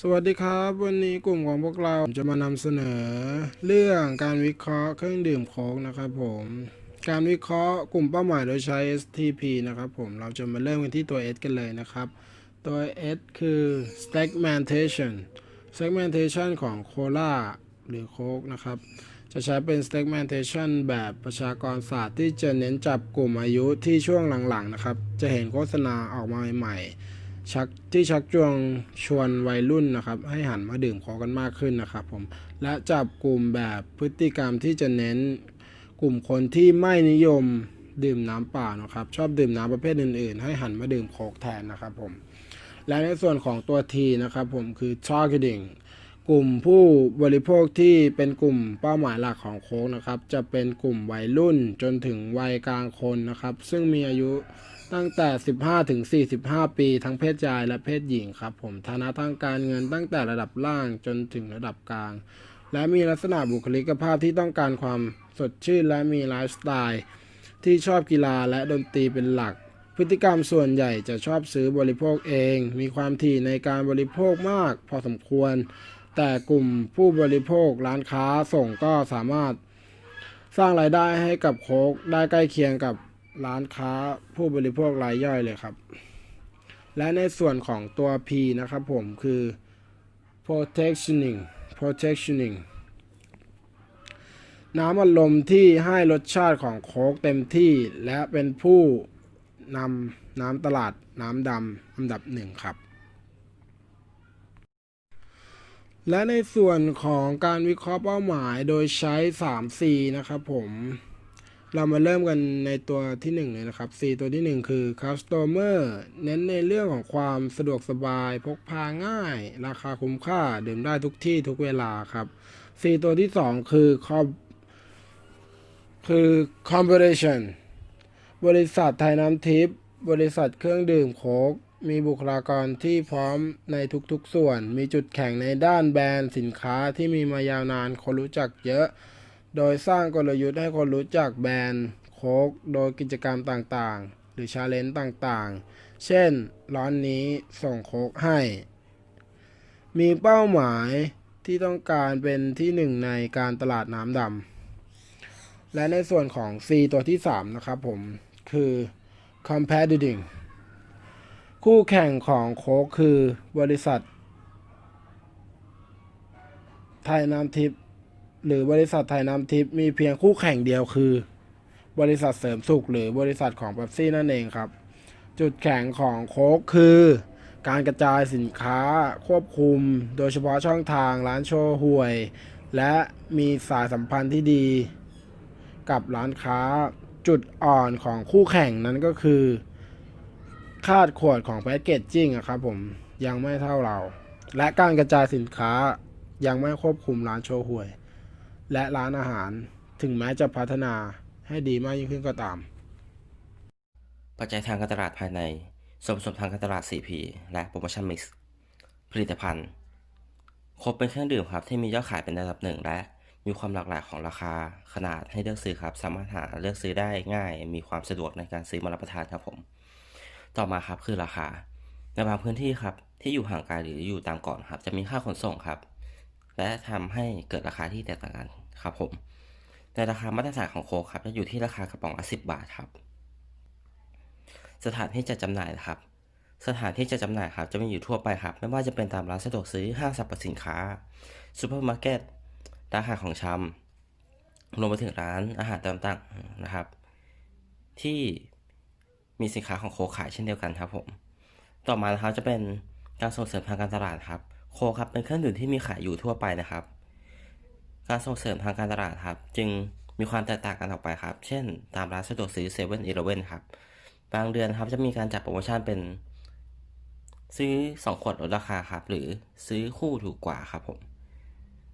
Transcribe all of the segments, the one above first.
สวัสดีครับ วันนี้กลุ่มของพวกเราจะมานำเสนอ เรื่องการวิเคราะห์เครื่องดื่มโค้กนะครับผมการวิเคราะห์กลุ่มเป้าหมายโดยใช้ STP นะครับผมเราจะมาเริ่มกันที่ตัว S กันเลยนะครับ ตัว S คือ segmentation segmentation ของโคลาหรือโค้กนะครับ จะใช้เป็น segmentation แบบประชากรศาสตร์ที่จะเน้นจับกลุ่มอายุที่ช่วงหลังๆนะครับ จะเห็นโฆษณาออกมาใหม่ๆ ชักที่ชักชวนชวนวัยรุ่นนะครับ ให้หันมาดื่มโค้กกันมากขึ้นนะครับผมและจับกลุ่มแบบพฤติกรรมที่จะเน้นกลุ่มคนที่ไม่นิยมดื่มน้ำเปล่านะครับ ชอบดื่มน้ำประเภทอื่น ๆ ให้หันมาดื่มโค้กแทนนะครับผมและในส่วนของตัว T นะครับผมคือ targeting กลุ่มผู้บริโภคที่เป็นกลุ่มเป้าหมายหลักของโค้กนะครับ จะเป็นกลุ่มวัยรุ่นจนถึงวัยกลางคนนะครับ ซึ่งมีอายุ ตั้งแต่ 15 ถึง 45 ปี ทั้งเพศชายและเพศหญิงครับ ผมฐานะทางการเงินตั้งแต่ระดับล่างจนถึงระดับกลาง และมีลักษณะบุคลิกภาพที่ต้องการความสดชื่นและมีไลฟ์สไตล์ ที่ชอบกีฬาและดนตรีเป็นหลัก พฤติกรรมส่วนใหญ่จะชอบซื้อบริโภคเอง มีความถี่ในการบริโภคมาก พอสมควร แต่กลุ่มผู้บริโภคร้านค้าส่งก็สามารถ สร้างรายได้ให้กับโค้กได้ใกล้เคียงกับ ร้านค้าผู้บริโภครายย่อยเลยครับ และในส่วนของตัว P นะครับผมคือ protectioning protectioning น้ำอัดลมที่ให้รสชาติของโค้กเต็มที่ และเป็นผู้นำน้ำตลาดน้ำดำอันดับหนึ่งครับ และในส่วนของการวิเคราะห์เป้าหมายโดยใช้ 3C นะครับผม เรามาเริ่มกันในตัวที่ 1 เลยนะครับ C ตัวที่ 1 คือ customer เน้นในเรื่องของความสะดวกสบาย พกพาง่าย ราคาคุ้มค่า ดื่มได้ทุกที่ทุกเวลาครับ C ตัวที่ 2 คือ com คือ competition บริษัทไทยน้ำทิพย์บริษัทเครื่องดื่มโค้กมีบุคลากรที่พร้อมในทุกๆส่วน มีจุดแข่งในด้านแบรนด์สินค้าที่มีมายาวนาน คนรู้จักเยอะ โดยสร้างกลยุทธ์ให้คนรู้จักแบรนด์โค้กโดยกิจกรรมต่างๆ หรือชาเลนจ์ต่างๆ เช่น ร้อนนี้ส่งโค้กให้ มีเป้าหมายที่ต้องการเป็นที่หนึ่งในการตลาดน้ำดำ และในส่วนของ C ตัวที่ 3 นะครับผม คือ competing คู่แข่งของโค้กคือบริษัท ไทยน้ำทิพย์ หรือบริษัทไทยน้ำทิพย์มีเพียงคู่แข่งเดียวคือ บริษัทเสริมสุขหรือบริษัทของเป๊ปซี่นั่นเองครับ จุดแข็งของโค้กคือ การกระจายสินค้าควบคุม โดยเฉพาะช่องทางร้านโชว์ห่วย และมีสายสัมพันธ์ที่ดี กับร้านค้าจุดอ่อนของคู่แข่งนั้นก็คือ คาดขวดของแพคเกจจิ้งครับผมยังไม่เท่าเรา และการกระจายสินค้ายังไม่ควบคุมร้านโชว์ห่วย และร้านอาหาร ถึงแม้จะพัฒนาให้ดีมากยิ่งขึ้นก็ตาม ปัจจัยทางการตลาดภายใน ส่วนผสมทางการตลาด 4P และโปรโมชั่นมิกซ์ผลิตภัณฑ์ครบเป็นเครื่องดื่มครับที่มียอดขายเป็นระดับหนึ่งและมีความหลากหลายของราคาขนาดให้เลือกซื้อครับ สามารถหาเลือกซื้อได้ง่าย มีความสะดวกในการซื้อมารับประทานครับผม ต่อมาครับคือราคา ในบางพื้นที่ครับที่อยู่ห่างไกลหรืออยู่ตามเกาะครับ จะมีค่าขนส่งครับ และทำให้เกิดราคาที่แตกต่างกันครับผมในราคามาตรฐานของโคครับจะอยู่ที่ราคากระป๋องละ10บาทครับ สถานที่จัดจำหน่ายนะครับ สถานที่จัดจำหน่ายครับจะมีอยู่ทั่วไปครับ ไม่ว่าจะเป็นตามร้านสะดวกซื้อห้างสรรพสินค้าซูเปอร์มาร์เก็ตร้านอาหารของชำรวมไปถึงร้านอาหารต่างๆนะครับ ที่มีสินค้าของโคขายเช่นเดียวกันครับผม ต่อมานะครับจะเป็นการส่งเสริมทางการตลาดครับ โคกครับเป็นเครื่องดื่มที่มีขายอยู่ทั่วไปนะครับ การส่งเสริมทางการตลาดครับ จึงมีความแตกต่างกันออกไปครับ เช่น ตามร้านสะดวกซื้อเซเว่นอีเลเว่นครับ บางเดือนครับจะมีการจัดโปรโมชั่นเป็น ซื้อ 2 ขวดลดราคาครับ หรือซื้อคู่ถูกกว่าครับผม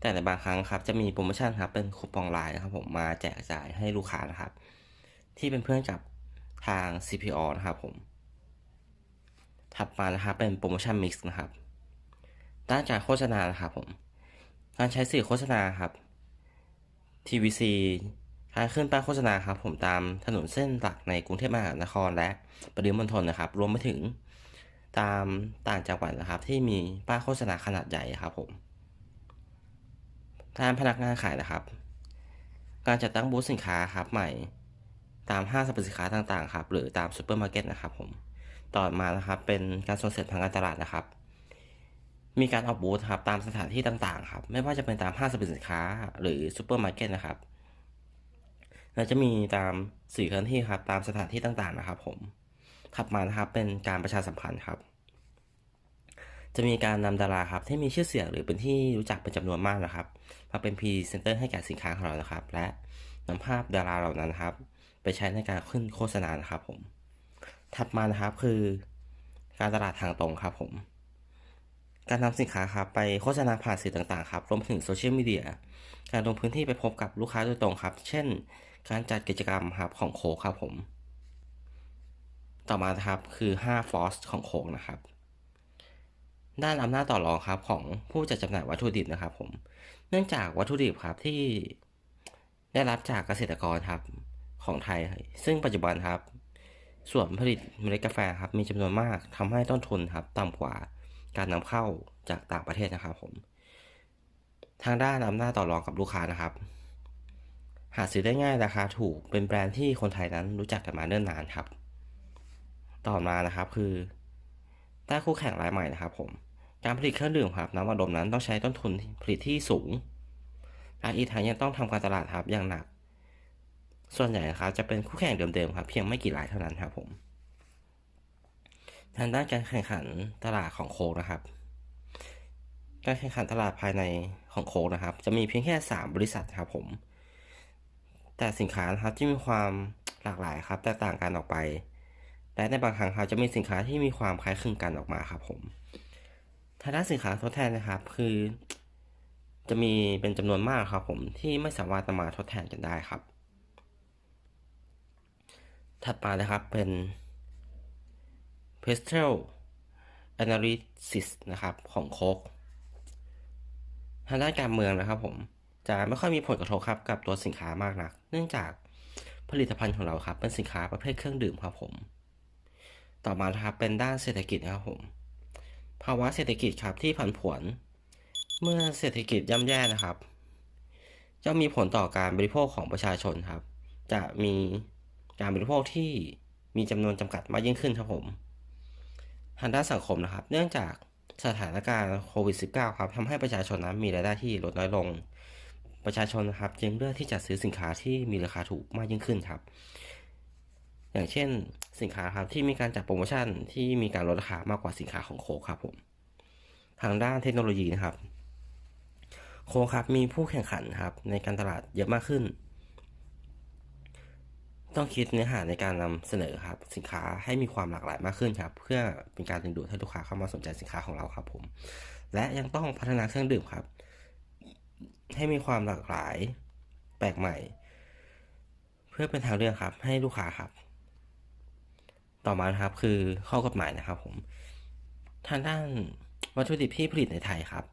แต่ในบางครั้งครับจะมีโปรโมชั่นครับเป็นคูปองไลน์ครับผมมาแจกจ่ายให้ลูกค้านะครับ ที่เป็นเพื่อนกับทาง CPO นะครับผม ถัดมานะครับเป็นโปรโมชั่นมิกซ์นะครับ ด้านการโฆษณานะครับผม การใช้สื่อโฆษณาครับ TVC การขึ้นป้ายโฆษณาครับ ผมตามถนนเส้นหลักในกรุงเทพมหานครและปริมณฑลนะครับ รวมไปถึงตามต่างจังหวัดนะครับ ที่มีป้ายโฆษณาขนาดใหญ่ครับผมด้านพนักงานขายนะครับ การจัดตั้งบูธสินค้าครับใหม่ ตามห้างสรรพสินค้าต่างๆครับ หรือตามซูเปอร์มาร์เก็ตนะครับผม ต่อมานะครับเป็นการส่งเสริมทางการตลาดนะครับ มีการออกบูธครับตามสถานที่ต่างๆครับไม่ว่าจะเป็นตามห้างสรรพสินค้า หรือซูเปอร์มาร์เก็ตนะครับและจะมีตามสื่อเคลื่อนที่ครับตามสถานที่ต่างๆนะครับ ผมถัดมานะครับเป็นการประชาสัมพันธ์ครับ จะมีการนำดาราครับที่มีชื่อเสียงหรือเป็นที่รู้จักเป็นจำนวนมากนะครับ มาเป็นพรีเซนเตอร์ให้แก่สินค้าของเรานะครับ และนำภาพดาราเหล่านั้นครับ ไปใช้ในการขึ้นโฆษณานะครับผมถัดมานะครับคือการตลาดทางตรงครับผม การนำสินค้าครับไปโฆษณาผ่านสื่อต่างๆครับรวมถึงโซเชียลมีเดียการลงพื้นที่ไปพบกับลูกค้าโดยตรงครับ เช่น การจัดกิจกรรมครับของโคกครับผม ต่อมาครับคือ5 force ของโคกนะครับ ด้านอำนาจต่อรองครับของผู้จัดจำหน่ายวัตถุดิบนะครับ ผม เนื่องจากวัตถุดิบครับที่ได้รับจากเกษตรกรครับของไทย ซึ่งปัจจุบันครับ ส่วนผลิตเมล็ดกาแฟครับมีจำนวนมากทำให้ต้นทุนครับต่ำกว่า การนำเข้าจากต่างประเทศนะครับผม ทางด้านอำนาจต่อรองกับลูกค้านะครับ หาซื้อได้ง่ายราคาถูกเป็นแบรนด์ที่คนไทยนั้นรู้จักกันมาเนิ่นนานครับ ต่อมานะครับคือต้คู่แข่งรายใหม่นะครับผม การผลิตเครื่องดื่มครับน้ำอัดลมนั้นต้องใช้ต้นทุนผลิตที่สูงและอีกทั้งยังต้องทำการตลาดครับอย่างหนัก ส่วนใหญ่นะครับจะเป็นคู่แข่งเดิมๆครับ เพียงไม่กี่รายเท่านั้นครับผม ทางด้านการแข่งขันตลาดของโคกนะครับ การแข่งขันตลาดภายในของโคกนะครับ จะมีเพียงแค่ 3 บริษัทครับผม แต่สินค้านะครับที่มีความหลากหลายครับแตกต่างกันออกไป และในบางครั้งครับจะมีสินค้าที่มีความคล้ายคลึงกันออกมาครับผมทางด้านสินค้าทดแทนนะครับ คือ จะมีเป็นจำนวนมากครับผมที่ไม่สามารถนำมาทดแทนกันได้ครับ ถัดมานะครับเป็น p e s t e l Analysis นะครับของโคกทางด้านการเมืองนะครับผมจะไม่ค่อยมีผลกระทบครับกับตัวสินค้ามากนัก เนื่องจากผลิตภัณฑ์ของเราครับเป็นสินค้าประเภทเครื่องดื่มครับผม ต่อมานะครับเป็นด้านเศรษฐกิจนะครับผม ภาวะเศรษฐกิจครับที่ผันผวน เมื่อเศรษฐกิจย่ำแย่นะครับจะมีผลต่อการบริโภคของประชาชนครับ จะมีการบริโภคที่มีจำนวนจำกัดมากยิ่งขึ้นครับผม ทางด้านสังคมนะครับ เนื่องจากสถานการณ์โควิด -19 ครับทำให้ประชาชนนั้นมีรายได้ที่ลดน้อยลง ประชาชนนะครับจึงเลือกที่จะซื้อสินค้าที่มีราคาถูกมากยิ่งขึ้นครับ อย่างเช่นสินค้าครับที่มีการจัดโปรโมชั่นที่มีการลดราคามากกว่าสินค้าของโคกครับผม ทางด้านเทคโนโลยีนะครับ โคกครับมีผู้แข่งขันครับในการตลาดเยอะมากขึ้น ต้องคิดเนื้อหาในการนำเสนอครับ สินค้าให้มีความหลากหลายมากขึ้นครับ เพื่อเป็นการดึงดูดให้ลูกค้าเข้ามาสนใจสินค้าของเราครับผม และยังต้องพัฒนาเครื่องดื่มครับ ให้มีความหลากหลาย แปลกใหม่ เพื่อเป็นทางเลือกครับ ให้ลูกค้าครับ ต่อมานะครับคือข้อกฎหมายนะครับผมทางด้านวัตถุดิบที่ผลิตในไทยครับ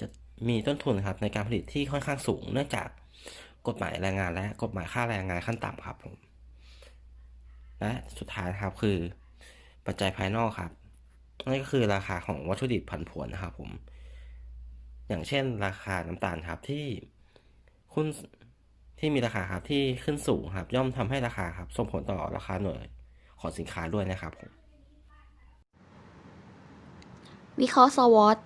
จะมีต้นทุนครับในการผลิตที่ค่อนข้างสูง เนื่องจากกฎหมายแรงงานและกฎหมายค่าแรงงานขั้นต่ำครับผม และสุดท้ายครับคือปัจจัยภายนอกครับนั่นก็คือราคาของวัตถุดิบผันผวนนะครับผม อย่างเช่นราคาน้ำตาลครับที่คุณที่มีราคาครับที่ขึ้นสูงครับ ย่อมทำให้ราคาครับส่งผลต่อราคาหน่วยของสินค้าด้วยนะครับผมวิเคราะห์สวอต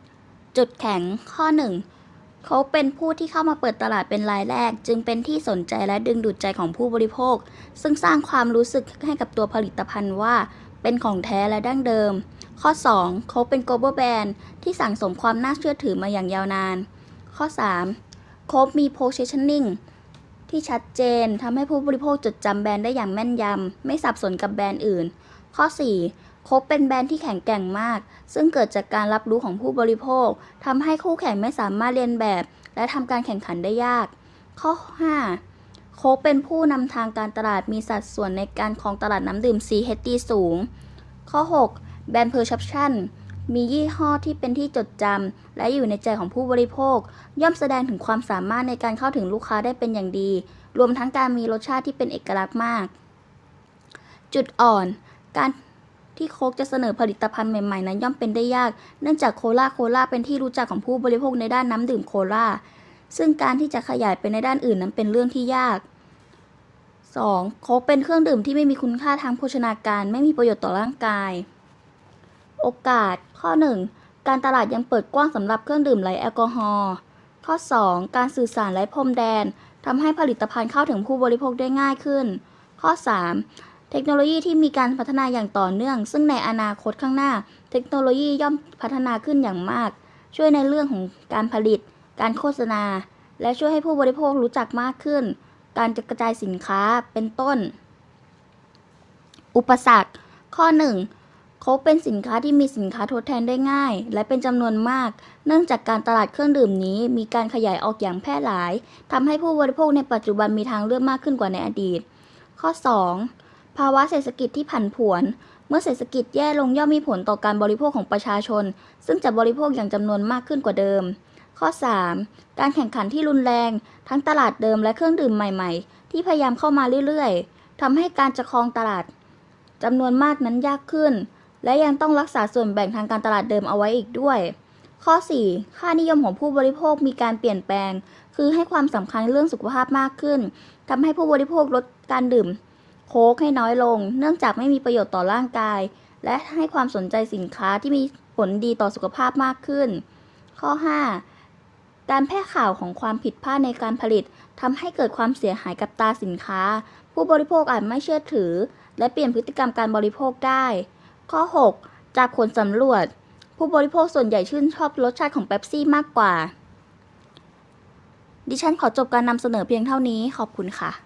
จุดแข็งข้อ 1 เขาเป็นผู้ที่เข้ามาเปิดตลาดเป็นรายแรก จึงเป็นที่สนใจและดึงดูดใจของผู้บริโภค ซึ่งสร้างความรู้สึกให้กับตัวผลิตภัณฑ์ว่า เป็นของแท้และดั้งเดิม ข้อ 2 เขาเป็น global brand ที่สั่งสมความน่าเชื่อถือมาอย่างยาวนาน ข้อ 3 โคบมี positioning ที่ชัดเจนทำให้ผู้บริโภคจดจำแบรนด์ได้อย่างแม่นยำไม่สับสนกับแบรนด์อื่น ข้อ 4 โคบเป็นแบรนด์ที่แข็งแกร่งมาก ซึ่งเกิดจากการรับรู้ของผู้บริโภคทำให้คู่แข่งไม่สามารถเรียนแบบ และทำการแข่งขันได้ยาก ข้อ 5 โคกเป็นผู้นำทางการตลาดมีสัดส่วนในการครองตลาดน้ำดื่ม CHD สูง ข้อ 6 แบรนด์ Perception มียี่ห้อที่เป็นที่จดจำและอยู่ในใจของผู้บริโภค ย่อมแสดงถึงความสามารถในการเข้าถึงลูกค้าได้เป็นอย่างดี รวมทั้งการมีรสชาติที่เป็นเอกลักษณ์มาก จุดอ่อน การ ที่โค้กจะเสนอผลิตภัณฑ์ใหม่ๆนั้นย่อมเป็นได้ยาก เนื่องจากโคลาโคลาเป็นที่รู้จักของผู้บริโภคในด้านน้ำดื่มโคลาซึ่งการที่จะขยายไปในด้านอื่นนั้นเป็นเรื่องที่ยาก 2. โค้กเป็นเครื่องดื่มที่ไม่มีคุณค่าทางโภชนาการ ไม่มีประโยชน์ต่อร่างกาย โอกาส ข้อ 1. การตลาดยังเปิดกว้างสำหรับเครื่องดื่มไร้แอลกอฮอล์ ข้อ 2. การสื่อสารไร้พรมแดนทำให้ผลิตภัณฑ์เข้าถึงผู้บริโภคได้ง่ายขึ้น ข้อ 3. เทคโนโลยีที่มีการพัฒนาอย่างต่อเนื่อง ซึ่งในอนาคตข้างหน้า เทคโนโลยีย่อมพัฒนาขึ้นอย่างมาก ช่วยในเรื่องของการผลิต การโฆษณา และช่วยให้ผู้บริโภครู้จักมากขึ้น การกระจายสินค้าเป็นต้น อุปสรรค ข้อ 1โค้กเป็นสินค้าที่มีสินค้าทดแทนได้ง่าย และเป็นจำนวนมาก เนื่องจากการตลาดเครื่องดื่มนี้ มีการขยายออกอย่างแพร่หลายทำให้ผู้บริโภคในปัจจุบันมีทางเลือกมากขึ้นกว่าในอดีต ข้อ 2 ภาวะเศรษฐกิจที่ผันผวน เมื่อเศรษฐกิจแย่ลงย่อมมีผลต่อการบริโภคของประชาชน ซึ่งจะบริโภคอย่างจำนวนมากขึ้นกว่าเดิม ข้อ 3 การแข่งขันที่รุนแรง ทั้งตลาดเดิมและเครื่องดื่มใหม่ ๆ ที่พยายามเข้ามาเรื่อยๆทำให้การจะครองตลาดจำนวนมากนั้นยากขึ้น และยังต้องรักษาส่วนแบ่งทางการตลาดเดิมเอาไว้อีกด้วย ข้อ 4 ค่านิยมของผู้บริโภคมีการเปลี่ยนแปลง คือให้ความสำคัญเรื่องสุขภาพมากขึ้นทำให้ผู้บริโภคลดการดื่ม โค้กให้น้อยลง เนื่องจากไม่มีประโยชน์ต่อร่างกาย และให้ความสนใจสินค้าที่มีผลดีต่อสุขภาพมากขึ้น ข้อ 5 การแพร่ข่าวของความผิดพลาดในการผลิตทำให้เกิดความเสียหายกับตาสินค้า ผู้บริโภคอาจไม่เชื่อถือ และเปลี่ยนพฤติกรรมการบริโภคได้ ข้อ 6 จากผลสำรวจ ผู้บริโภคส่วนใหญ่ชื่นชอบรสชาติของเป๊ปซี่มากกว่า ดิฉันขอจบการนำเสนอเพียงเท่านี้ขอบคุณค่ะ